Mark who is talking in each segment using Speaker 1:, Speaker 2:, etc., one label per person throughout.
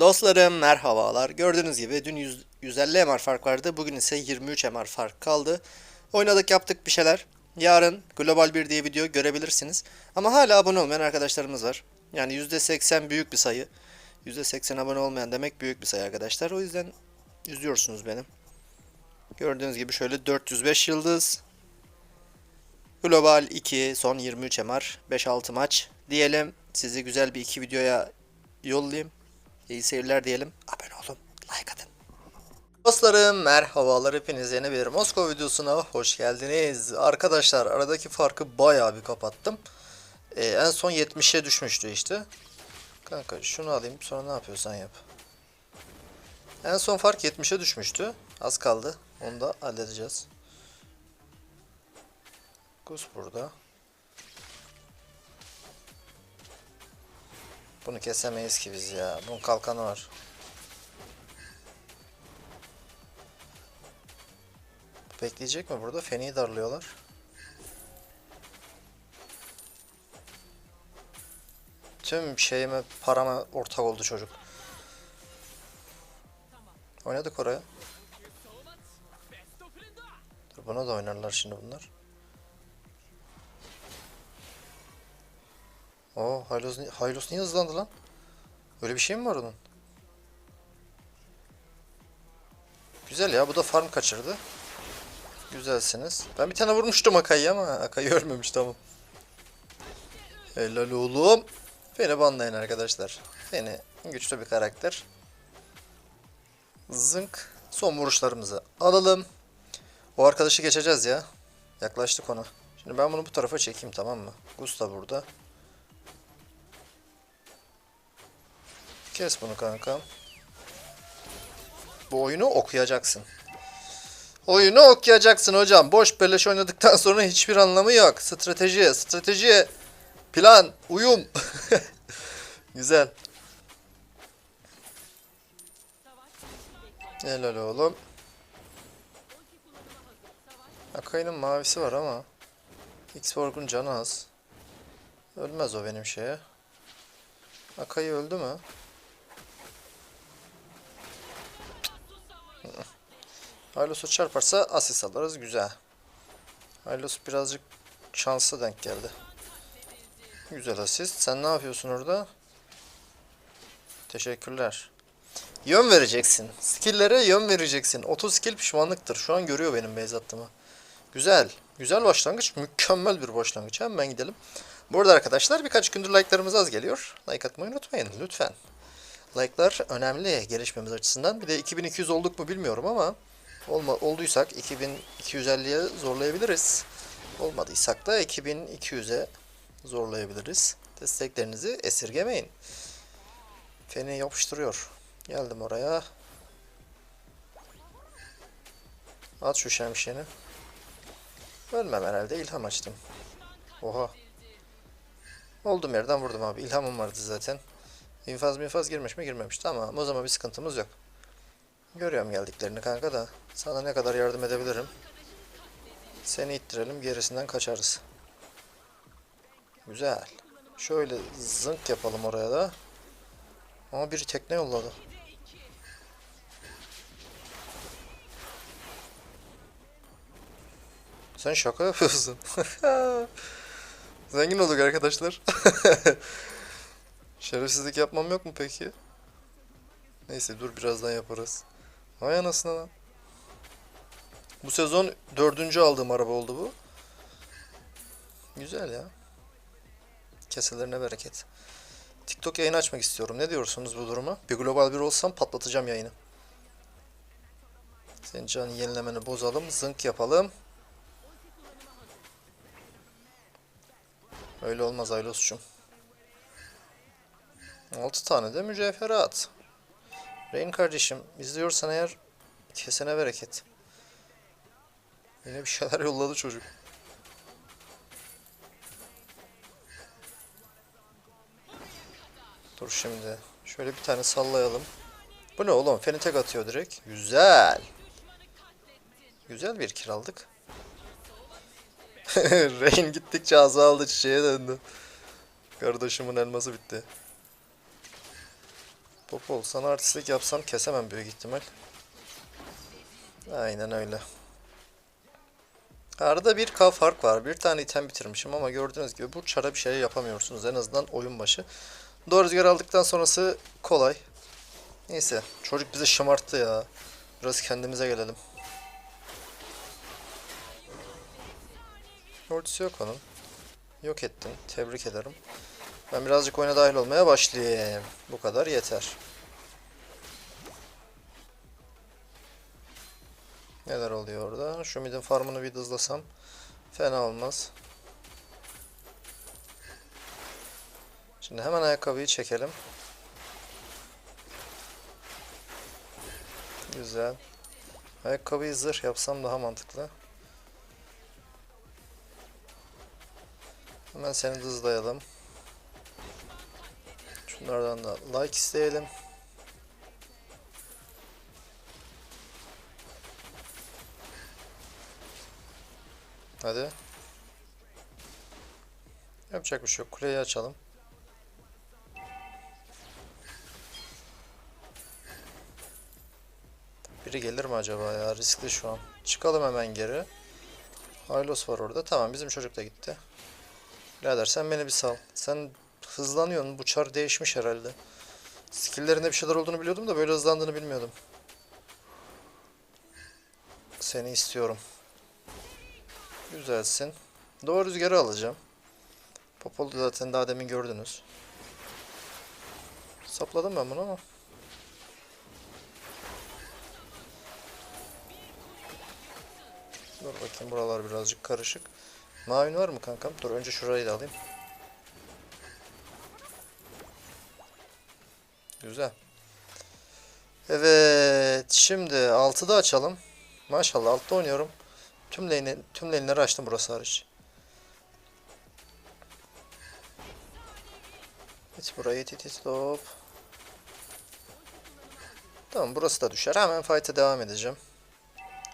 Speaker 1: Dostlarım merhabalar. Gördüğünüz gibi dün 100, 150 MR fark vardı. Bugün ise 23 MR fark kaldı. Oynadık yaptık bir şeyler. Yarın Global 1 diye video görebilirsiniz. Ama hala abone olmayan arkadaşlarımız var. Yani %80 büyük bir sayı. %80 abone olmayan demek büyük bir sayı arkadaşlar. O yüzden üzüyorsunuz beni. Gördüğünüz gibi şöyle 405 yıldız. Global 2 son 23 MR 5-6 maç diyelim. Sizi güzel bir iki videoya yollayayım. İyi seyirler diyelim. Abone olun. Like atın. Dostlarım merhabalar hepiniz yeni bir Moskova videosuna hoş geldiniz. Arkadaşlar aradaki farkı bayağı bir kapattım. Ee, en son 70'e düşmüştü işte. Kanka şunu alayım sonra ne yapıyorsan yap. En son fark 70'e düşmüştü. Az kaldı. Onu da halledeceğiz. Gus burada. Bunu kesemeyiz ki biz ya. Bunun kalkanı var. Bekleyecek mi burada? Feni'yi darlıyorlar. Tüm şeyime, parama ortak oldu çocuk. Oynadık oraya. Dur buna da oynarlar şimdi bunlar. Oo, Hylos, Hylos niye hızlandı lan? Öyle bir şey mi var onun? Güzel ya, bu da farm kaçırdı. Güzelsiniz. Ben bir tane vurmuştum Akai'yi ama Akai ölmemiş tamam. Helal oğlum. Beni banlayın arkadaşlar. Beni güçlü bir karakter. Zınk. Son vuruşlarımızı alalım. O arkadaşı geçeceğiz ya. Yaklaştık ona. Şimdi ben bunu bu tarafa çekeyim tamam mı? Gus da burada. Kes bunu kanka. Bu oyunu okuyacaksın. Oyunu okuyacaksın hocam. Boş beleş oynadıktan sonra hiçbir anlamı yok. Strateji, strateji, plan, uyum. Güzel. Helal oğlum. Akai'nin mavisi var ama X-Borg'un canı az. Ölmez o benim şeye. Akai öldü mü? Hylos çarparsa asist alırız. Güzel. Hylos birazcık şanslı denk geldi. Güzel asist. Sen ne yapıyorsun orada? Teşekkürler. Yön vereceksin. Skill'lere yön vereceksin. 30 skill pişmanlıktır. Şu an görüyor benim base attığımı. Güzel. Güzel başlangıç. Mükemmel bir başlangıç. Hemen gidelim. Bu arada arkadaşlar birkaç gündür like'larımız az geliyor. Like atmayı unutmayın lütfen. Like'lar önemli gelişmemiz açısından. Bir de 2200 olduk mu bilmiyorum ama olma, olduysak 2250'ye zorlayabiliriz. Olmadıysak da 2200'e zorlayabiliriz. Desteklerinizi esirgemeyin. Feni yapıştırıyor. Geldim oraya. At şu şemşeni. Ölmem herhalde. ilham açtım. Oha. Olduğum yerden vurdum abi. İlhamım vardı zaten. İnfaz minfaz girmiş mi girmemiş. Tamam o zaman bir sıkıntımız yok. Görüyorum geldiklerini kanka da. Sana ne kadar yardım edebilirim. Seni ittirelim gerisinden kaçarız. Güzel. Şöyle zınk yapalım oraya da. Ama biri tekne yolladı. Sen şaka yapıyorsun. Zengin olduk arkadaşlar. Şerefsizlik yapmam yok mu peki? Neyse dur birazdan yaparız. Vay anasını lan. Bu sezon dördüncü aldığım araba oldu bu. Güzel ya. Keselerine bereket. TikTok yayını açmak istiyorum. Ne diyorsunuz bu duruma? Bir global bir olsam patlatacağım yayını. Senin canı yenilemeni bozalım. Zınk yapalım. Öyle olmaz Aylos'cum. 6 tane de mücevherat. Rain kardeşim izliyorsan eğer kesene bereket. Yine bir şeyler yolladı çocuk. Dur şimdi. Şöyle bir tane sallayalım. Bu ne oğlum? Feni tek atıyor direkt. Güzel. Güzel bir kiraldık. Rain gittikçe azaldı çiçeğe döndü. Kardeşimin elması bitti. Popol sana artistlik yapsam kesemem büyük ihtimal. Aynen öyle. Arada bir K fark var. Bir tane item bitirmişim ama gördüğünüz gibi bu çara bir şey yapamıyorsunuz. En azından oyun başı. Doğru rüzgar aldıktan sonrası kolay. Neyse. Çocuk bizi şımarttı ya. Biraz kendimize gelelim. Ultisi yok onun. Yok ettin. Tebrik ederim. Ben birazcık oyuna dahil olmaya başlayayım. Bu kadar yeter. Neler oluyor orada? Şu midin farmını bir hızlasam fena olmaz. Şimdi hemen ayakkabıyı çekelim. Güzel. Ayakkabıyı zırh yapsam daha mantıklı. Hemen seni hızlayalım. Şunlardan da like isteyelim. Hadi. Yapacak bir şey yok. Kuleyi açalım. Biri gelir mi acaba ya? Riskli şu an. Çıkalım hemen geri. Hylos var orada. Tamam bizim çocuk da gitti. Birader sen beni bir sal. Sen hızlanıyorsun. Bu çar değişmiş herhalde. Skill'lerinde bir şeyler olduğunu biliyordum da böyle hızlandığını bilmiyordum. Seni istiyorum. Güzelsin. Doğru rüzgarı alacağım. Popol'u zaten daha demin gördünüz. Sapladım ben bunu ama. Dur bakayım buralar birazcık karışık. Mavin var mı kankam? Dur önce şurayı da alayım. Güzel. Evet. Şimdi 6'da açalım. Maşallah 6'da oynuyorum. Tüm lane'i, tüm lane'leri açtım burası hariç. It burayı it it it hop. Tamam burası da düşer. Hemen fight'a devam edeceğim.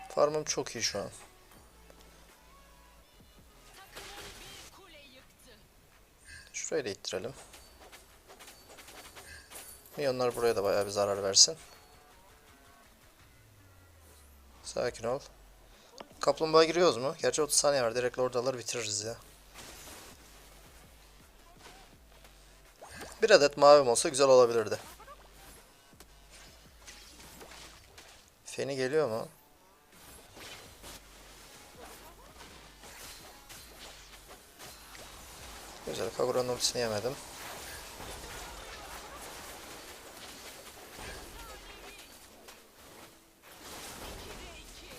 Speaker 1: Farmım çok iyi şu an. Şurayı da ittirelim. Milyonlar buraya da bayağı bir zarar versin. Sakin ol. Kaplumbağa giriyoruz mu? Gerçi 30 saniye var. Direkt oradalar bitiririz ya. Bir adet mavim olsa güzel olabilirdi. Feni geliyor mu? Güzel. Kagura'nın ultisini yemedim.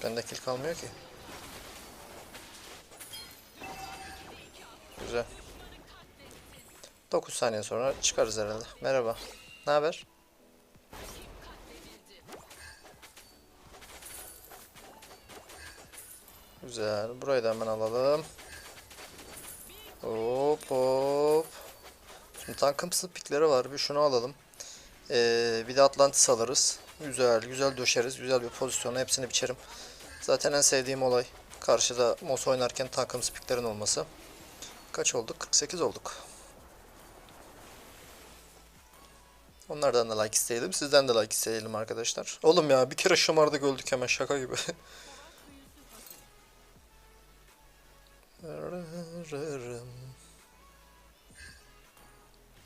Speaker 1: Bende kill kalmıyor ki. Güzel. 9 saniye sonra çıkarız herhalde. Merhaba. Ne haber? Güzel. Burayı da hemen alalım. Hop hop. Şimdi tankımsı pikleri var. Bir şunu alalım. Ee, bir de Atlantis alırız. Güzel, güzel döşeriz. Güzel bir pozisyona hepsini biçerim. Zaten en sevdiğim olay karşıda Mos oynarken tankımsı piklerin olması. Kaç olduk? 48 olduk. Onlardan da like isteyelim. Sizden de like isteyelim arkadaşlar. Oğlum ya bir kere şımardık öldük hemen şaka gibi.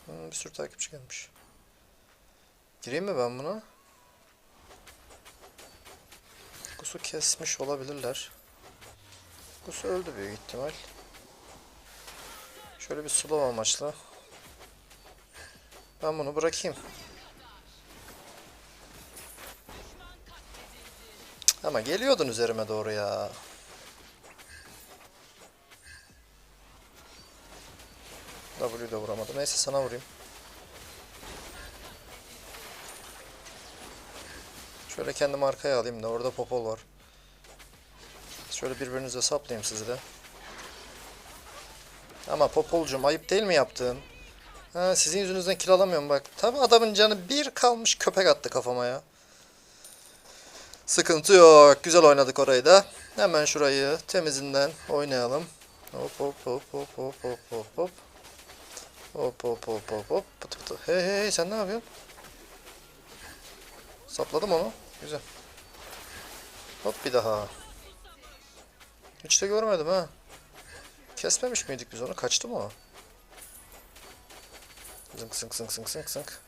Speaker 1: Bir sürü takipçi gelmiş. Gireyim mi ben buna? Gus'u kesmiş olabilirler. Gus öldü büyük ihtimal. Şöyle bir slow amaçlı. Ben bunu bırakayım. Ama geliyordun üzerime doğru ya. W de vuramadım. Neyse sana vurayım. Şöyle kendimi arkaya alayım da orada popol var. Şöyle birbirinize saplayayım sizi de. Ama popolcum ayıp değil mi yaptığın? Ha, sizin yüzünüzden kill alamıyorum bak. Tabi adamın canı bir kalmış köpek attı kafama ya. Sıkıntı yok. Güzel oynadık orayı da. Hemen şurayı temizinden oynayalım. Hop hop hop hop hop hop hop hop. Hop hop hop hop hop. Hey hey hey sen ne yapıyorsun? Sapladım onu. Güzel. Hop bir daha. Hiç de görmedim ha. Kesmemiş miydik biz onu? Kaçtı mı o? Zınk zınk zınk zınk zınk zınk.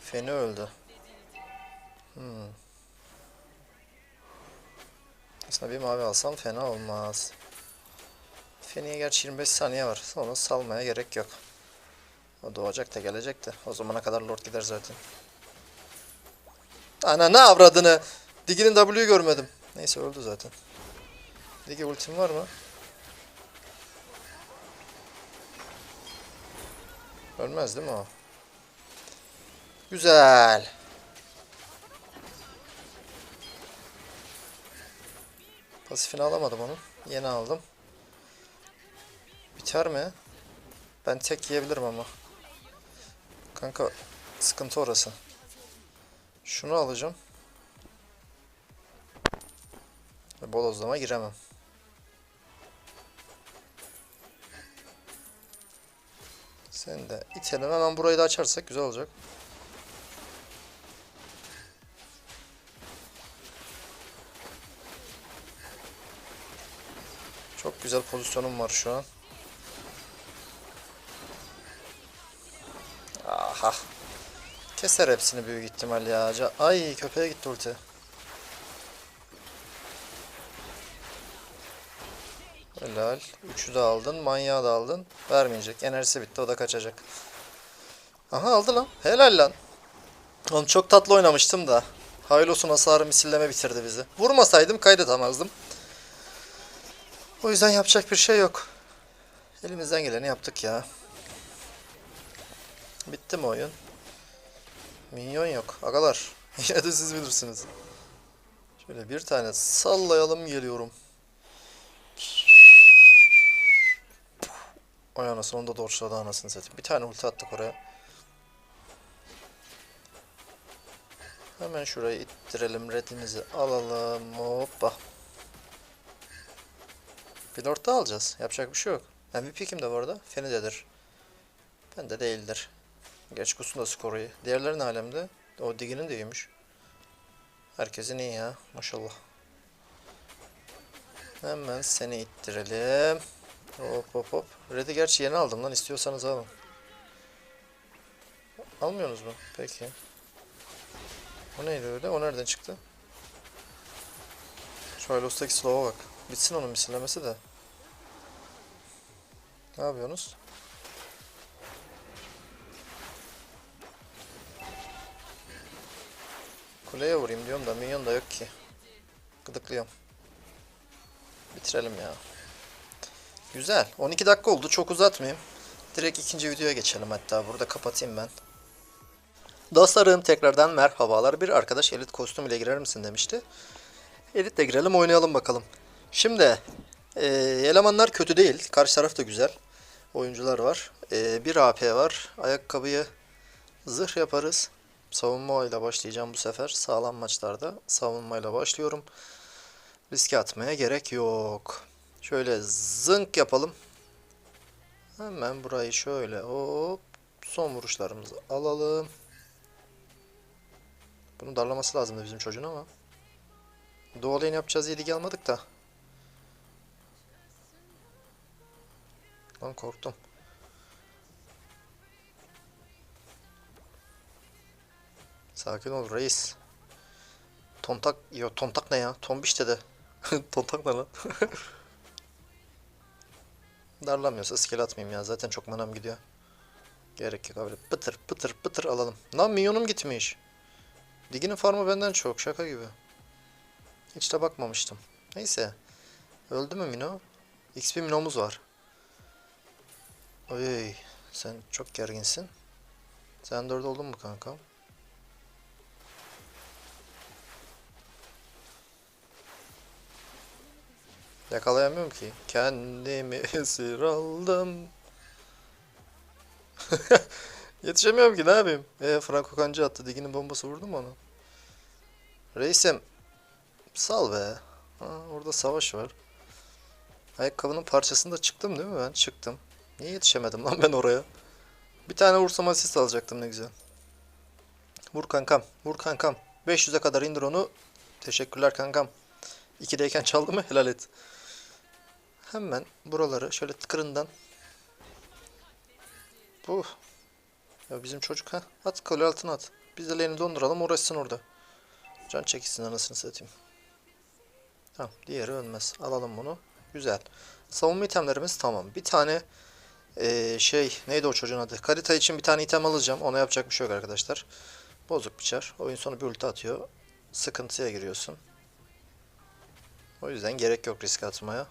Speaker 1: Feni öldü. Hmm. Aslında bir mavi alsam fena olmaz. Feni'ye gerçi 25 saniye var. Sonra salmaya gerek yok. O doğacak da gelecek de. O zamana kadar Lord gider zaten. Ana ne avradını. Digi'nin W'yu görmedim. Neyse öldü zaten. Digi ultim var mı? Ölmez değil mi o? Güzel. Pasifini alamadım onun. Yeni aldım. Biter mi? Ben tek yiyebilirim ama. Kanka sıkıntı orası. Şunu alacağım. Bolozlama giremem. Sen de itelim hemen burayı da açarsak güzel olacak. Çok güzel pozisyonum var şu an. Keser hepsini büyük ihtimal ya. Ay köpeğe gitti ulti. Helal. Üçü de aldın. Manyağı da aldın. Vermeyecek. Enerjisi bitti. O da kaçacak. Aha aldı lan. Helal lan. Oğlum çok tatlı oynamıştım da. Haylos'un hasarı misilleme bitirdi bizi. Vurmasaydım kaydetamazdım. O yüzden yapacak bir şey yok. Elimizden geleni yaptık ya. Bitti mi oyun? Minyon yok. Agalar. Yine de siz bilirsiniz. Şöyle bir tane sallayalım geliyorum. Ay anasını onu da dorşladı anasını satayım. Bir tane ulti attık oraya. Hemen şurayı ittirelim. Redimizi alalım. Hoppa. Lord daha alacağız. Yapacak bir şey yok. MVP kimde bu arada? Feni'dedir. Bende değildir. Geç kusun da skoru iyi. Diğerleri ne alemde? O diginin de iyiymiş. Herkesin iyi ya. Maşallah. Hemen seni ittirelim. Hop hop hop. Red'i gerçi yeni aldım lan. istiyorsanız alın. Almıyorsunuz mu? Peki. O neydi öyle? O nereden çıktı? Şu Aylos'taki slow'a bak. Bitsin onun misillemesi de. Ne yapıyorsunuz? Kuleye vurayım diyorum da minyon da yok ki. Gıdıklıyorum. Bitirelim ya. Güzel. 12 dakika oldu. Çok uzatmayayım. Direkt ikinci videoya geçelim hatta. Burada kapatayım ben. Dostlarım tekrardan merhabalar. Bir arkadaş elit kostüm ile girer misin demişti. Elitle girelim oynayalım bakalım. Şimdi e, elemanlar kötü değil. Karşı taraf da güzel. Oyuncular var. E, bir AP var. Ayakkabıyı zırh yaparız. Savunmayla başlayacağım bu sefer. Sağlam maçlarda savunmayla başlıyorum. Riske atmaya gerek yok. Şöyle zınk yapalım. Hemen burayı şöyle hop son vuruşlarımızı alalım. Bunu darlaması lazımdı bizim çocuğun ama. Doğal lane yapacağız diye ligi almadık da. Lan korktum. Sakin ol reis. Tontak, yo tontak ne ya? Tombiş dedi. tontak ne lan? Darlamıyorsa skill atmayayım ya. Zaten çok manam gidiyor. Gerek yok abi. Pıtır pıtır pıtır alalım. Lan minyonum gitmiş. Diginin farmı benden çok. Şaka gibi. Hiç de bakmamıştım. Neyse. Öldü mü Mino? XP Mino'muz var. Oy. Sen çok gerginsin. Sen de orada oldun mu kankam? Yakalayamıyorum ki. Kendimi esir aldım. Yetişemiyorum ki ne yapayım? E, Franco Kancı attı. Diginin bombası vurdu mu onu? Reisim. Sal be. Ha, orada savaş var. Ayakkabının parçasında çıktım değil mi ben? Çıktım. Niye yetişemedim lan ben oraya? Bir tane vursam asist alacaktım ne güzel. Vur kankam. Vur kankam. 500'e kadar indir onu. Teşekkürler kankam. 2'deyken çaldı mı helal et. Hemen buraları şöyle tıkırından. Bu. Ya bizim çocuk ha. At kale altına at. Biz de lane'i donduralım uğraşsın orada. Can çekilsin anasını satayım. Tamam diğeri ölmez. Alalım bunu. Güzel. Savunma itemlerimiz tamam. Bir tane eee, şey neydi o çocuğun adı? Karita için bir tane item alacağım. Ona yapacak bir şey yok arkadaşlar. Bozuk biçer. Oyun sonu bir ulti atıyor. Sıkıntıya giriyorsun. O yüzden gerek yok risk atmaya.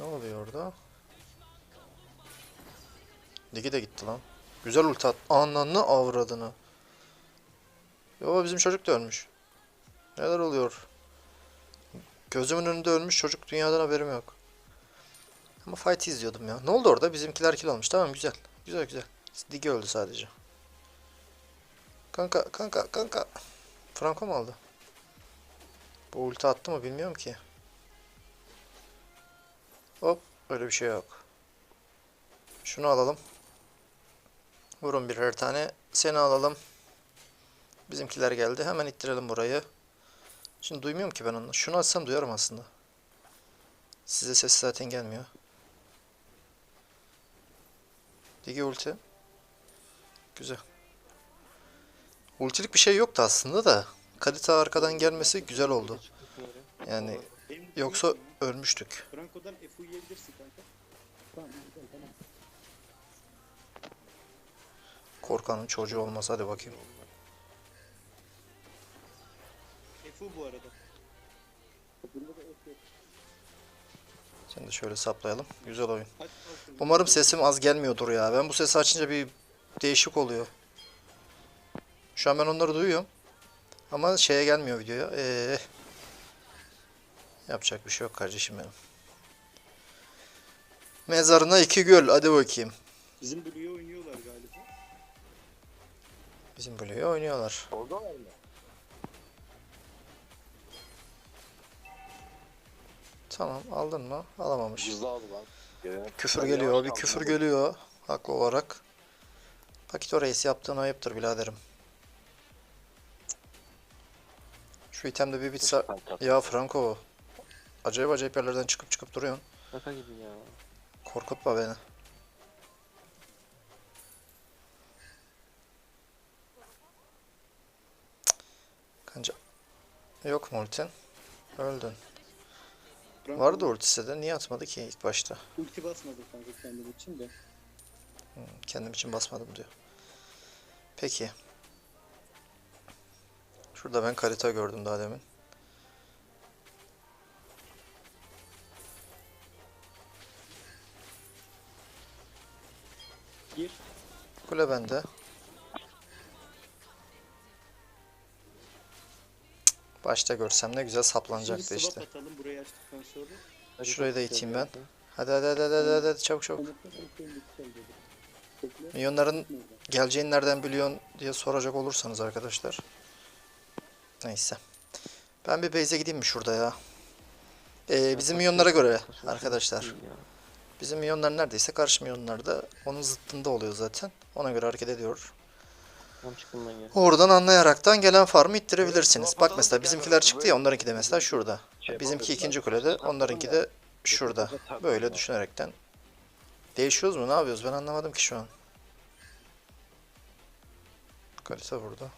Speaker 1: Ne oluyor orada? Ligi de gitti lan. Güzel ulti at. Ananı avradını. Yo bizim çocuk da ölmüş. Neler oluyor? Gözümün önünde ölmüş çocuk dünyadan haberim yok. Ama fight izliyordum ya. Ne oldu orada? Bizimkiler kill almış. Tamam güzel. Güzel güzel. Digi öldü sadece. Kanka kanka kanka. Franco mu aldı? Bu ulti attı mı bilmiyorum ki. Hop öyle bir şey yok. Şunu alalım. Vurun birer tane. Seni alalım. Bizimkiler geldi. Hemen ittirelim burayı. Şimdi duymuyorum ki ben onu. Şunu açsam duyarım aslında. Size ses zaten gelmiyor. Digi ulti. Güzel. Ultilik bir şey yoktu aslında da. Kalite arkadan gelmesi güzel oldu. Yani yoksa ölmüştük.
Speaker 2: Yiyebilirsin kanka. Tamam güzel tamam.
Speaker 1: Korkanın çocuğu olmaz. Hadi bakayım.
Speaker 2: F bu arada.
Speaker 1: Sen de şöyle saplayalım. Güzel oyun. Umarım sesim az gelmiyordur ya. Ben bu sesi açınca bir değişik oluyor. Şu an ben onları duyuyorum. Ama şeye gelmiyor videoya. Ee, yapacak bir şey yok kardeşim benim. Mezarına iki göl. Hadi bakayım.
Speaker 2: Bizim Blue'ya oynuyorlar galiba.
Speaker 1: Bizim Blue'ya oynuyorlar.
Speaker 3: Oradalar mı?
Speaker 1: Tamam aldın mı? Alamamış.
Speaker 3: Hızlı aldı lan. Gene.
Speaker 1: Küfür geliyor. Bir küfür geliyor. Haklı olarak. Pakito reis yaptığın ayıptır biraderim. Şu itemde bir bitse... Ya Franco. Acayip acayip yerlerden çıkıp çıkıp duruyorsun.
Speaker 3: Şaka gibi ya.
Speaker 1: Korkutma beni. Kanca. Yok mu ultin? Öldün.
Speaker 2: Franco
Speaker 1: Vardı ultisi de niye atmadı ki ilk başta?
Speaker 2: Ulti basmadı kanka kendim için de.
Speaker 1: Kendim için basmadım diyor. Peki. Şurada ben karita gördüm daha demin. Kule bende. Başta görsem ne güzel saplanacaktı işte.
Speaker 2: atalım burayı açtıktan sonra.
Speaker 1: Şurayı da iteyim ben. Hadi hadi hadi hadi hadi, hadi, çabuk çabuk. Milyonların geleceğini nereden biliyorsun diye soracak olursanız arkadaşlar. Neyse. Ben bir base'e gideyim mi şurada ya? Ee, bizim milyonlara göre arkadaşlar.
Speaker 3: İyi ya.
Speaker 1: Bizim milyonlar neredeyse karşı milyonlarda onun zıttında oluyor zaten. Ona göre hareket ediyor. Oradan anlayaraktan gelen farmı ittirebilirsiniz. Bak mesela bizimkiler çıktı ya onlarınki de mesela şurada. Bizimki ikinci kulede, onlarınki de şurada. Böyle düşünerekten. Değişiyoruz mu? Ne yapıyoruz? Ben anlamadım ki şu an. Kalite burada.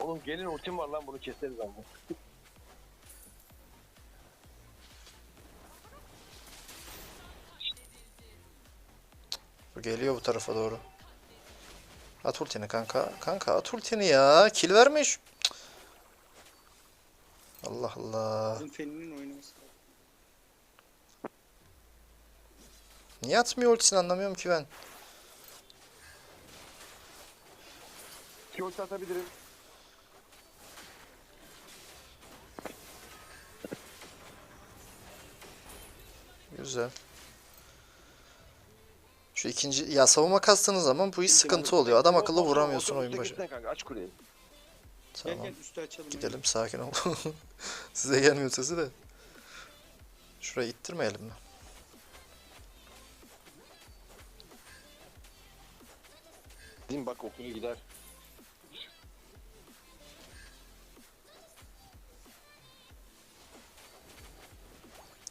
Speaker 3: Oğlum gelin ultim var lan bunu keseriz ama.
Speaker 1: Bu geliyor bu tarafa doğru. At ultini kanka. Kanka at ultini ya. Kill. Cık. Allah Allah. Niye atmıyor ultisini anlamıyorum ki ben.
Speaker 3: İki ulti atabilirim.
Speaker 1: Güzel. Şu ikinci ya savunma kastığınız zaman bu iş sıkıntı oluyor. Adam akıllı vuramıyorsun oyun başı.
Speaker 3: Aç kuleyi.
Speaker 1: Tamam.
Speaker 2: Gel gel üstü açalım.
Speaker 1: Gidelim sakin ol. Size gelmiyor sesi de. Şurayı ittirmeyelim mi?
Speaker 3: Din bak okunu gider.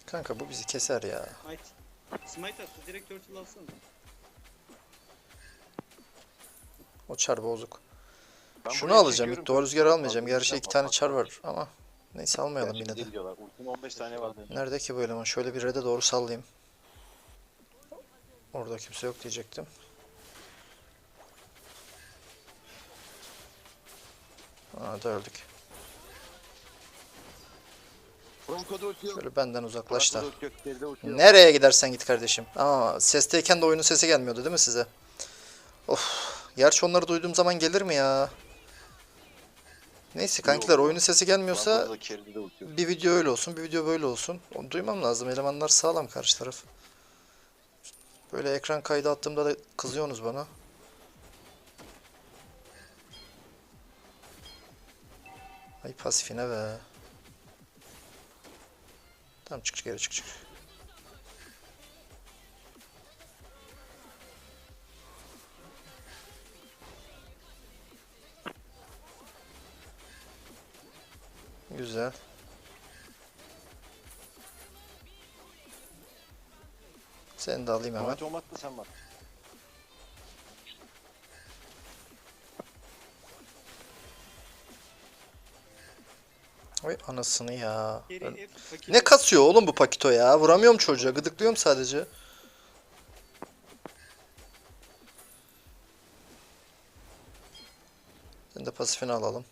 Speaker 1: Kanka bu bizi keser ya.
Speaker 2: Smite. Attı direkt turtle alsana.
Speaker 1: O çar bozuk.
Speaker 3: Ben
Speaker 1: Şunu alacağım. İlk doğru rüzgarı almayacağım. Gerçi iki tane çar var ama neyse almayalım yine de.
Speaker 3: bize gidiyorlar. Ultim 15 tane vardı.
Speaker 1: Nerede ki bu eleman? Şöyle bir red'e doğru sallayayım. Orada kimse yok diyecektim. Aa da öldük. Şöyle benden uzaklaş da. Nereye gidersen git kardeşim. Ama sesteyken de oyunun sesi gelmiyordu değil mi size? Of. Gerçi onları duyduğum zaman gelir mi ya? Neyse kankiler oyunun sesi gelmiyorsa bir video öyle olsun, bir video böyle olsun. Onu duymam lazım. Elemanlar sağlam karşı taraf. Böyle ekran kaydı attığımda da kızıyorsunuz bana. Ay pasifine be. Tamam çık çık geri çık çık. Güzel. Seni de alayım hemen.
Speaker 3: Olmazsa sen bak.
Speaker 1: Oy anasını ya. Ben-. Ne kasıyor oğlum bu pakito ya? Vuramıyorum çocuğa. Gıdıklıyorum sadece. Sen de pasifini alalım.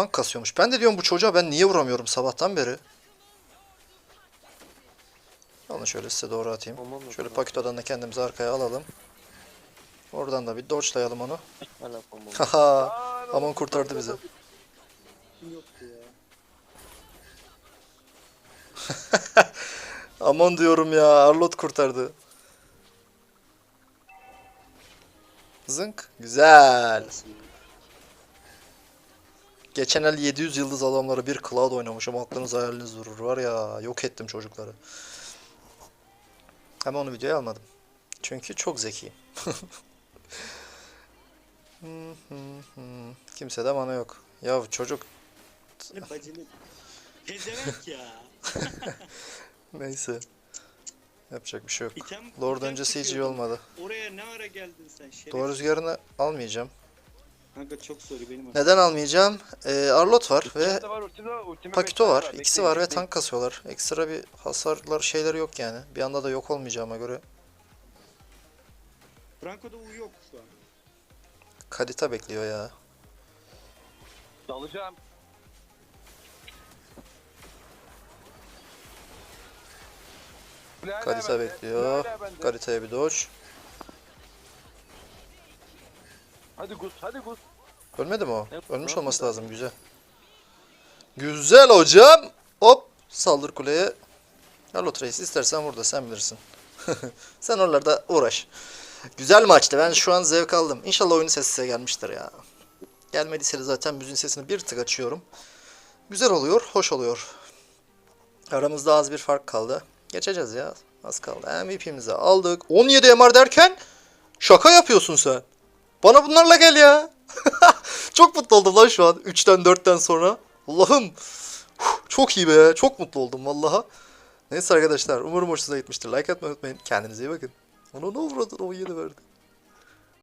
Speaker 1: Tank kasıyormuş. Ben de diyorum bu çocuğa ben niye vuramıyorum sabahtan beri? Onu şöyle size doğru atayım. Şöyle
Speaker 3: tamam.
Speaker 1: pakitodan da kendimizi arkaya alalım. Oradan da bir dodge'layalım onu. Haha. Aman kurtardı bizi. Aman diyorum ya. Arlot kurtardı. Zınk. Güzel. Geçen el 700 yıldız adamlara bir Cloud oynamışım. Aklınız hayaliniz durur. Var ya yok ettim çocukları. Ama onu videoya almadım. Çünkü çok zekiyim. Kimse de bana yok. Ya çocuk
Speaker 2: ya.
Speaker 1: neyse. Yapacak bir şey yok.
Speaker 2: İtem,
Speaker 1: Lord
Speaker 2: item
Speaker 1: iyi
Speaker 2: çıkıyordu.
Speaker 1: olmadı.
Speaker 2: Oraya ne ara geldin sen şeref?
Speaker 1: Doğru rüzgarını almayacağım.
Speaker 2: Kanka çok sorry benim hatam.
Speaker 1: Neden almayacağım? Ee, Arlot var ve
Speaker 3: var, ultim var, ultime
Speaker 1: Pakito var. İkisi var ve tank kasıyorlar. Ekstra bir hasarlar şeyleri yok yani. Bir anda da yok olmayacağıma göre
Speaker 2: Franco'da U yok şu an.
Speaker 1: Kadita bekliyor ya.
Speaker 3: Dalacağım.
Speaker 1: Kadita bekliyor. Kadita'ya bir dodge.
Speaker 3: Hadi Gus, hadi Gus.
Speaker 1: Ölmedi mi o?
Speaker 3: Evet,
Speaker 1: Ölmüş olması lazım. Güzel. Güzel hocam. Hop. Saldır kuleye. Arlot Reis istersen burada sen bilirsin. sen oralarda uğraş. Güzel maçtı. Ben şu an zevk aldım. İnşallah oyunun sesi size gelmiştir ya. Gelmediyse de zaten müziğin sesini bir tık açıyorum. Güzel oluyor, hoş oluyor. Aramızda az bir fark kaldı. Geçeceğiz ya. Az kaldı. MVP'mizi aldık. 17 MR derken şaka yapıyorsun sen. Bana bunlarla gel ya. çok mutlu oldum lan şu an. 3'ten 4'ten sonra. Allah'ım. Çok iyi be. Çok mutlu oldum vallaha. Neyse arkadaşlar. Umarım hoşunuza gitmiştir. Like atmayı unutmayın. Kendinize iyi bakın. Ona ne uğradın? O yeni verdi.